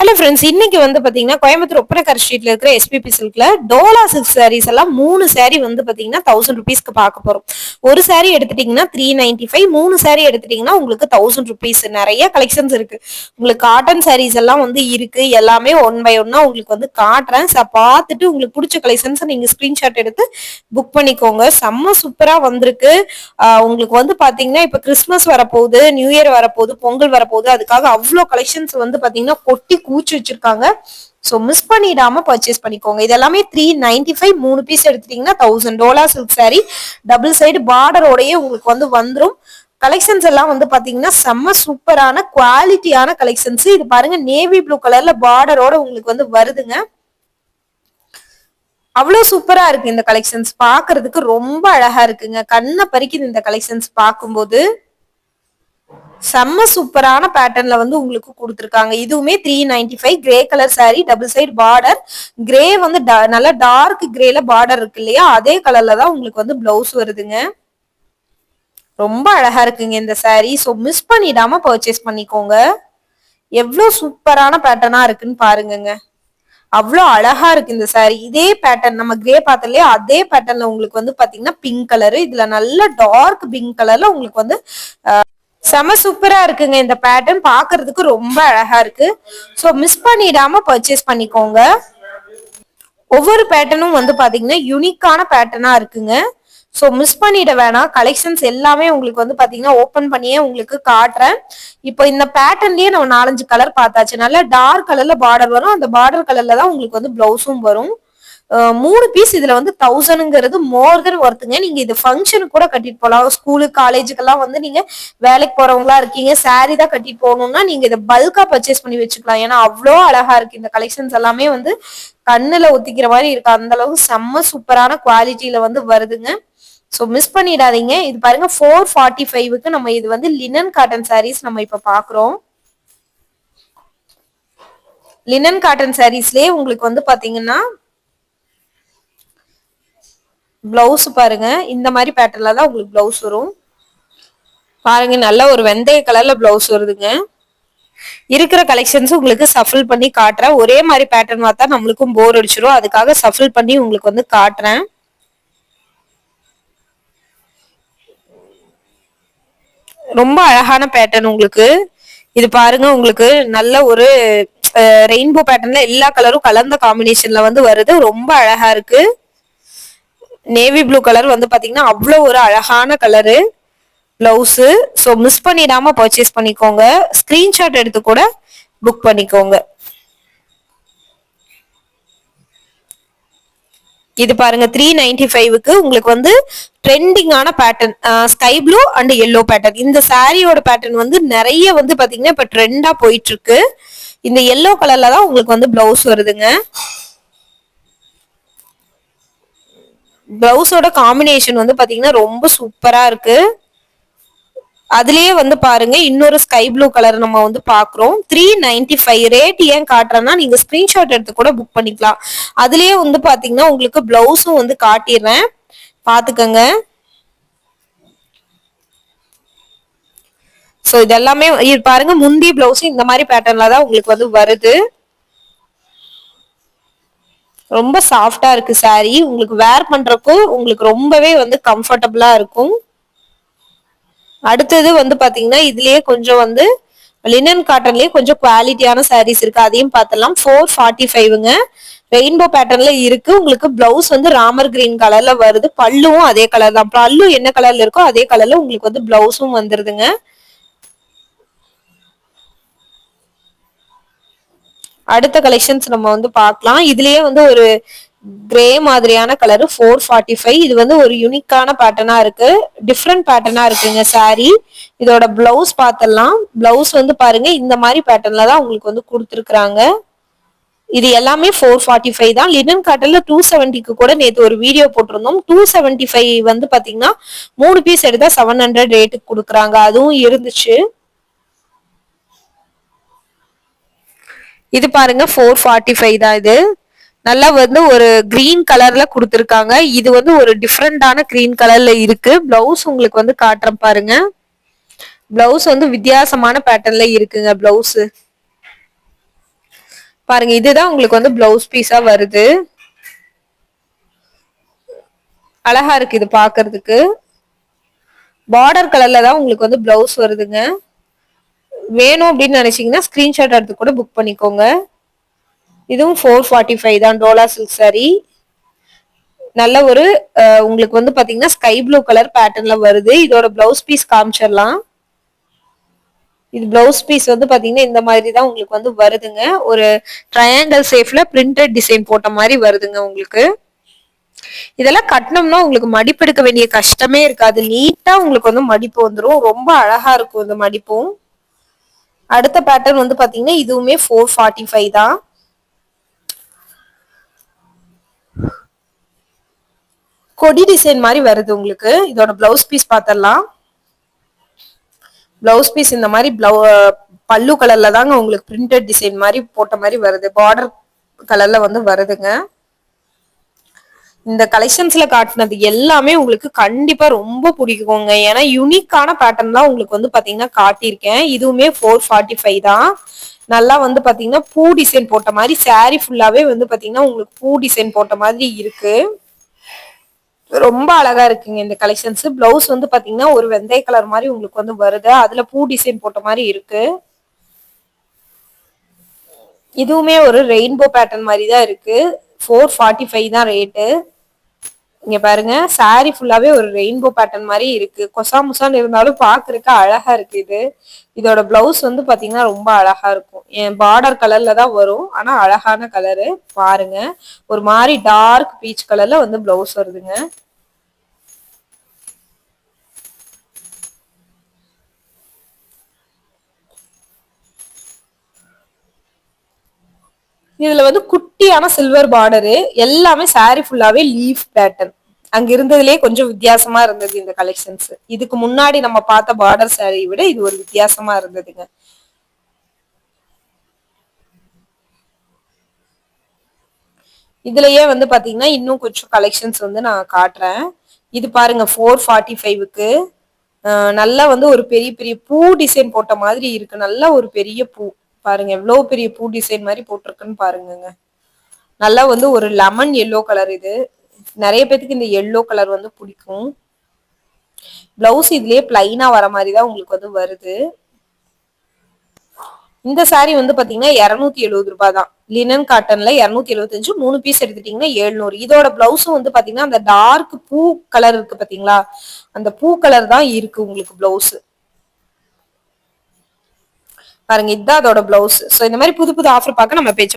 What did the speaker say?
Hello friends இன்னைக்கு வந்து பாத்தீங்கன்னா கோயம்புத்தூர் ஒப்பனக்கர் ஸ்ட்ரீட்ல இருக்கிற எஸ்பிபி சில்க்ல டோலா சில்க் சாரீஸ் எல்லாம் மூணு saree வந்து பாத்தீங்கன்னா தௌசண்ட் ருபீஸ்க்கு பார்க்க போறோம். ஒரு சாரீ எடுத்துட்டீங்கன்னா த்ரீ நைன்டி ஃபைவ் மூணு சாரீ எடுத்துட்டீங்கன்னா உங்களுக்கு தௌசண்ட் ருபீஸ் நிறைய கலெக்ஷன்ஸ் இருக்கு. உங்களுக்கு காட்டன் சாரீஸ் எல்லாம் வந்து இருக்கு. எல்லாமே ஒன் பை ஒன்னா உங்களுக்கு வந்து காட்டுறேன். பார்த்துட்டு உங்களுக்கு பிடிச்ச கலெக்ஷன்ஸ் நீங்க ஸ்கிரீன்ஷாட் எடுத்து புக் பண்ணிக்கோங்க. செம்ம சூப்பரா வந்திருக்கு. உங்களுக்கு வந்து பாத்தீங்கன்னா இப்ப கிறிஸ்மஸ் வரப்போகுது நியூ இயர் வரப்போகுது பொங்கல் வரப்போகுது. அதுக்காக அவ்வளோ கலெக்ஷன்ஸ் வந்து பாத்தீங்கன்னா கொட்டி கூச்சி வச்சிருக்காங்க. ஸோ மிஸ் பண்ணிடாம பர்ச்சேஸ் பண்ணிக்கோங்க. இது எல்லாமே த்ரீ நைன்டி ஃபைவ் மூணு பீஸ் எடுத்துட்டீங்கன்னா thousand Dola silk sari double side பார்டரோடயே உங்களுக்கு வந்து வந்துடும் கலெக்ஷன்ஸ் எல்லாம் வந்து பாத்தீங்கன்னா செம்ம சூப்பரான குவாலிட்டியான கலெக்ஷன்ஸ் இது பாருங்க நேவி ப்ளூ கலர்ல பார்டரோட உங்களுக்கு வந்து வருதுங்க. அவ்வளவு சூப்பரா இருக்கு இந்த கலெக்ஷன்ஸ் பாக்குறதுக்கு ரொம்ப அழகா இருக்குங்க. கண்ணை பறிக்குது இந்த கலெக்ஷன்ஸ் பார்க்கும்போது செம்ம சூப்பரான பேட்டர்ன்ல வந்து உங்களுக்கு கொடுத்துருக்காங்க. இதுவுமே three ninety five grey colour sari double side border grey வந்து da- நல்ல டார்க் கிரேல பார்டர் இருக்கு இல்லையா? அதே கலர்ல தான் உங்களுக்கு வந்து பிளவுஸ் வருதுங்க. ரொம்ப அழகா இருக்குங்க இந்த சாரீ ஸோ மிஸ் பண்ணிடாம பர்ச்சேஸ் பண்ணிக்கோங்க. எவ்வளோ சூப்பரான பேட்டர்னா இருக்குன்னு பாருங்கங்க. அவ்வளோ அழகா இருக்கு இந்த saree. இதே பேட்டர்ன் நம்ம கிரே பார்த்தோம் அதே பேட்டர்ன்ல உங்களுக்கு வந்து பாத்தீங்கன்னா பிங்க் கலரு இதுல நல்ல டார்க் பிங்க் கலர்ல உங்களுக்கு வந்து செம சூப்பரா இருக்குங்க இந்த பேட்டர்ன் பாக்குறதுக்கு ரொம்ப அழகா இருக்கு. ஸோ மிஸ் பண்ணிடாம பர்ச்சேஸ் பண்ணிக்கோங்க. ஒவ்வொரு பேட்டர்னும் வந்து பாத்தீங்கன்னா யூனிக்கான பேட்டர்னா இருக்குங்க. ஸோ மிஸ் பண்ணிட வேணாம். கலெக்ஷன்ஸ் எல்லாமே உங்களுக்கு வந்து பார்த்தீங்கன்னா ஓப்பன் பண்ணியே உங்களுக்கு காட்டுறேன். இப்போ இந்த பேட்டர்ன்லயே நம்ம நாலஞ்சு கலர் பார்த்தாச்சு. நல்லா டார்க் கலர்ல பார்டர் வரும். அந்த பார்டர் கலர்ல தான் உங்களுக்கு வந்து ப்ளவுஸும் வரும். மூணு பீஸ் இதுல வந்து தௌசண்ட்ங்கிறது மோர் தென் ஒர்த்துங்க நீங்க இது ஃபங்க்ஷனுக்கு கூட கட்டிட்டு போகலாம் ஸ்கூலு காலேஜுக்கெல்லாம் வந்து நீங்க வேலைக்கு போறவங்களா இருக்கீங்க. சாரி தான் கட்டிட்டு போகணும்னா நீங்க இதை பல்கா பர்ச்சேஸ் பண்ணி வச்சுக்கலாம். ஏன்னா அவ்வளோ அழகா இருக்கு. இந்த கலெக்ஷன்ஸ் எல்லாமே வந்து கண்ணுல ஒத்திக்கிற மாதிரி இருக்கு. அந்த அளவுக்கு செம்ம சூப்பரான குவாலிட்டியில வந்து வருதுங்க. ஸோ மிஸ் பண்ணிடாதீங்க. இது பாருங்க ஃபோர் ஃபார்ட்டி ஃபைவுக்கு நம்ம இது வந்து லினன் காட்டன் சாரீஸ் நம்ம இப்ப பாக்குறோம். லினன் காட்டன் சாரீஸ்லயே உங்களுக்கு வந்து பாத்தீங்கன்னா பிளவுஸ் பாருங்க. இந்த மாதிரி பேட்டர்ல தான் உங்களுக்கு பிளவுஸ் வரும். பாருங்க நல்ல ஒரு வெந்தய கலர்ல பிளவுஸ் வருதுங்க. இருக்கிற கலெக்ஷன்ஸ் உங்களுக்கு சஃபில் பண்ணி காட்டுறேன். ஒரே மாதிரி பேட்டர்ன் பார்த்தா நம்மளுக்கும் போர் அடிச்சிடும் அதுக்காக சஃபில் பண்ணி உங்களுக்கு வந்து காட்டுறேன். ரொம்ப அழகான பேட்டர்ன் உங்களுக்கு. இது பாருங்க உங்களுக்கு நல்ல ஒரு ரெயின்போ பேட்டர்ன்ல எல்லா கலரும் கலந்த காம்பினேஷன்ல வந்து வருது. ரொம்ப அழகா இருக்கு. நேவி ப்ளூ கலர் வந்து பாத்தீங்கன்னா அவ்வளோ ஒரு அழகான கலரு ப்ளவுஸு ஸோ மிஸ் பண்ணிடாம பர்ச்சேஸ் பண்ணிக்கோங்க. ஸ்க்ரீன்ஷாட் எடுத்து கூட புக் பண்ணிக்கோங்க. இது பாருங்க த்ரீ நைன்டி ஃபைவுக்கு உங்களுக்கு வந்து ட்ரெண்டிங்கான pattern sky blue and yellow pattern இந்த சாரியோட பேட்டர்ன் வந்து நிறைய வந்து பாத்தீங்கன்னா இப்ப ட்ரெண்டா போயிட்டு இருக்கு. இந்த எல்லோ கலர்ல தான் உங்களுக்கு வந்து பிளவுஸ் வருதுங்க. பிளவுஸோட காம்பினேஷன் வந்து பாத்தீங்கன்னா ரொம்ப சூப்பரா இருக்கு. அதுலயே வந்து பாருங்க இன்னொரு ஸ்கை ப்ளூ கலர் நம்ம வந்து பாக்குறோம். த்ரீ நைன்டி ஃபைவ் ரேட் ஏன் காட்டுறேன்னா நீங்க ஸ்கிரீன்ஷாட் எடுத்து கூட புக் பண்ணிக்கலாம். அதுலயே வந்து பாத்தீங்கன்னா உங்களுக்கு பிளவுஸும் வந்து காட்டிடுறேன். பாத்துக்கங்க. சோ இதெல்லாமே பாருங்க முந்தி பிளவுஸும் இந்த மாதிரி பேட்டர்ன்ல தான் உங்களுக்கு வந்து வருது. ரொம்ப சாஃப்டா இருக்கு saree. உங்களுக்கு வேர் பண்றக்கும் உங்களுக்கு ரொம்பவே வந்து கம்ஃபர்டபுளா இருக்கும். அடுத்தது வந்து பாத்தீங்கன்னா இதுலயே கொஞ்சம் வந்து லினன் காட்டன்லயே கொஞ்சம் குவாலிட்டியான சாரீஸ் இருக்கு. அதையும் பார்த்தலாம் ஃபோர் ஃபார்ட்டி ஃபைவ்ங்க ரெயின்போ பேட்டர்ன்ல இருக்கு. உங்களுக்கு பிளவுஸ் வந்து ராமர் கிரீன் கலர்ல வருது. பல்லுவும் அதே கலர் தான். பல்லு என்ன கலர்ல இருக்கோ அதே கலர்ல உங்களுக்கு வந்து பிளவுஸும் வந்துருதுங்க. அடுத்த கலெக்ஷன்ஸ் நம்ம வந்து பார்க்கலாம். இதுலயே வந்து ஒரு கிரே மாதிரியான கலர் ஃபோர் ஃபார்ட்டி ஃபைவ் இது வந்து ஒரு யூனிக்கான பேட்டர்னா இருக்கு. டிஃப்ரெண்ட் பேட்டர்னா இருக்குங்க சாரி இதோட பிளவுஸ் பார்த்தலாம் பிளவுஸ் வந்து பாருங்க இந்த மாதிரி பேட்டர்ன்ல தான் உங்களுக்கு வந்து கொடுத்துருக்குறாங்க. இது எல்லாமே ஃபோர் ஃபார்ட்டி ஃபைவ் தான். லினன் காட்டன்ல டூ செவன்ட்டிக்கு கூட நேற்று ஒரு வீடியோ போட்டிருந்தோம். டூ செவன்ட்டி ஃபைவ் வந்து பாத்தீங்கன்னா மூணு பீஸ் எடுத்தா செவன் ஹண்ட்ரட் ரேட்டுக்கு கொடுக்குறாங்க. அதுவும் இருந்துச்சு. இது பாருங்க ஃபோர் ஃபார்ட்டி ஃபைவ் தான் இது. நல்லா வந்து ஒரு கிரீன் கலர்ல கொடுத்துருக்காங்க. இது வந்து ஒரு டிஃப்ரெண்டான கிரீன் கலர்ல இருக்கு. பிளவுஸ் உங்களுக்கு வந்து காட்டுறேன் பாருங்க. பிளவுஸ் வந்து வித்தியாசமான பேட்டர்ன்ல இருக்குங்க பிளவுஸ் பாருங்க இதுதான் உங்களுக்கு வந்து பிளவுஸ் பீஸா வருது. அழகா இருக்கு இது பாக்குறதுக்கு. பார்டர் கலர்ல தான் உங்களுக்கு வந்து பிளவுஸ் வருதுங்க. வேணும் அப்படின்னு நினைச்சீங்கன்னா ஸ்கிரீன்ஷாட் எடுத்து கூட புக் பண்ணிக்கோங்க. இதுவும் ஃபோர் ஃபார்ட்டி ஃபைவ் தான் டோலா சில்க் சாரி நல்ல ஒரு உங்களுக்கு வந்து பாத்தீங்கன்னா ஸ்கை ப்ளூ கலர் பேட்டர்ன்ல வருது. இதோட பிளவுஸ் பீஸ் காமிச்சிடலாம். இது பிளவுஸ் பீஸ் வந்து பாத்தீங்கன்னா இந்த மாதிரி தான் உங்களுக்கு வந்து வருதுங்க. ஒரு ட்ரையாங்கிள் சேஃப்ல பிரிண்டட் டிசைன் போட்ட மாதிரி வருதுங்க உங்களுக்கு. இதெல்லாம் கட்டினோம்னா உங்களுக்கு மடிப்பு எடுக்க வேண்டிய கஷ்டமே இருக்காது. நீட்டா உங்களுக்கு வந்து மடிப்பு வந்துடும் ரொம்ப அழகா இருக்கும் இந்த மடிப்பும். அடுத்த பேட்டர்ன் வந்து பாத்தீங்கன்னா இதுவுமே ஃபோர் ஃபார்ட்டி ஃபைவ் தான். கொடி டிசைன் மாதிரி வருது உங்களுக்கு. இதோட பிளவுஸ் பீஸ் பார்த்தரலாம் பிளவுஸ் பீஸ் இந்த மாதிரி பிளவு பல்லு கலர்ல தாங்க உங்களுக்கு பிரிண்டட் டிசைன் மாதிரி போட்ட மாதிரி வருது. பார்டர் கலர்ல வந்து வருதுங்க. இந்த கலெக்ஷன்ஸ்ல காட்டினது எல்லாமே உங்களுக்கு கண்டிப்பா ரொம்ப பிடிக்குங்க. ஏன்னா யூனிக்கான பேட்டர்ன் தான் உங்களுக்கு வந்து பாத்தீங்கன்னா காட்டியிருக்கேன். இதுவுமே ஃபோர் ஃபார்ட்டி ஃபைவ் தான். நல்லா வந்து பாத்தீங்கன்னா பூ டிசைன் போட்ட மாதிரி சாரி ஃபுல்லாவே வந்து பாத்தீங்கன்னா உங்களுக்கு பூ டிசைன் போட்ட மாதிரி இருக்கு. ரொம்ப அழகா இருக்குங்க இந்த கலெக்ஷன்ஸ் பிளவுஸ் வந்து பாத்தீங்கன்னா ஒரு வெந்தய கலர் மாதிரி உங்களுக்கு வந்து வருது. அதுல பூ டிசைன் போட்ட மாதிரி இருக்கு. இதுவுமே ஒரு ரெயின்போ பேட்டர்ன் மாதிரி தான் இருக்கு. ஃபோர் ஃபார்ட்டி ஃபைவ் தான் ரேட்டு இங்க பாருங்க சாரி ஃபுல்லாவே ஒரு ரெயின்போ பேட்டர்ன் மாதிரி இருக்கு. கொசா முசான்னு இருந்தாலும் பாக்குறதுக்கு அழகா இருக்கு இது. இதோட பிளவுஸ் வந்து பாத்தீங்கன்னா ரொம்ப அழகா இருக்கும். என் பார்டர் கலர்ல தான் வரும். ஆனா அழகான கலரு பாருங்க ஒரு மாதிரி டார்க் பீச் கலர்ல வந்து பிளவுஸ் வருதுங்க. இதுல வந்து குட்டியான சில்வர் பார்டரு எல்லாமே சாரி ஃபுல்லாவே லீஃப் பேட்டர்ன் அங்க இருந்ததுலயே கொஞ்சம் வித்தியாசமா இருந்தது இந்த கலெக்ஷன்ஸ் இதுக்கு முன்னாடி நம்ம பார்த்த பார்டர் சாரியை விட இது ஒரு வித்தியாசமா இருந்ததுங்க. இதுலயே வந்து பாத்தீங்கன்னா இன்னும் கொஞ்சம் கலெக்ஷன்ஸ் வந்து நான் காட்டுறேன். இது பாருங்க ஃபோர் ஃபார்ட்டி ஃபைவுக்கு நல்லா வந்து ஒரு பெரிய பெரிய பூ டிசைன் போட்ட மாதிரி இருக்கு. நல்லா ஒரு பெரிய பூ. பாருங்க எவ்வளோ பெரிய பூ டிசைன் மாதிரி போட்டிருக்குன்னு பாருங்க நல்லா வந்து ஒரு லெமன் எல்லோ கலர் இது. நிறைய பேத்துக்கு இந்த எல்லோ கலர் வந்து பிடிக்கும். பிளவுஸ் இதுலயே பிளைனா வர மாதிரி தான் உங்களுக்கு வந்து வருது. இந்த சாரி வந்து பாத்தீங்கன்னா இருநூத்தி எழுபது ரூபாய் தான். லினன் காட்டன்ல இருநூத்தி எழுபத்தஞ்சு மூணு பீஸ் எடுத்துட்டீங்கன்னா எழுநூறு. இதோட பிளவுஸும் வந்து பாத்தீங்கன்னா அந்த டார்க் பூ கலர் இருக்கு பாத்தீங்களா? அந்த பூ கலர் தான் இருக்கு உங்களுக்கு பிளவுஸ் பாருங்க இதுதான் அதோட பிளவுஸ் ஸோ இந்த மாதிரி புது புது ஆஃபர் பார்க்க நம்ம பேச்சு